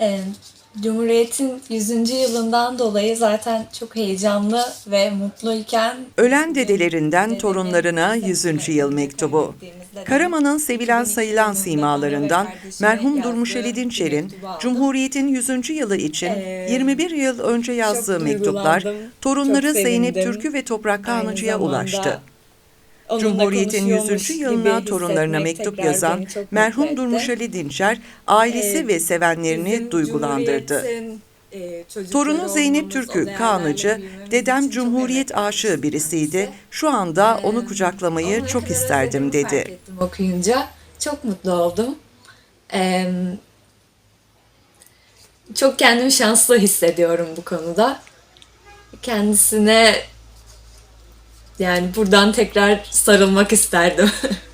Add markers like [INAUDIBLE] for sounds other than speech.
Ee, Cumhuriyet'in 100. yılından dolayı zaten çok heyecanlı ve mutluyken Ölen dedelerinden torunlarına 100. yıl mektubu. Karaman'ın sevilen sayılan simalarından merhum Durmuş Ali Dinçer'in Cumhuriyet'in 100. yılı için 21 yıl önce yazdığı mektuplar torunları Zeynep Türkü ve Toprak Kanıcı'ya ulaştı. Cumhuriyet'in 100. yılına torunlarına mektup yazan merhum Durmuş Ali Dinçer, ailesi ve sevenlerini duygulandırdı. Torunu Zeynep Türkü Kanıcı, dedem Cumhuriyet aşığı birisiydi. Şu anda onu kucaklamayı çok isterdim dedi. Okuyunca çok mutlu oldum. Ee, çok kendimi şanslı hissediyorum bu konuda. Kendisine yani buradan tekrar sarılmak isterdim. [LAUGHS]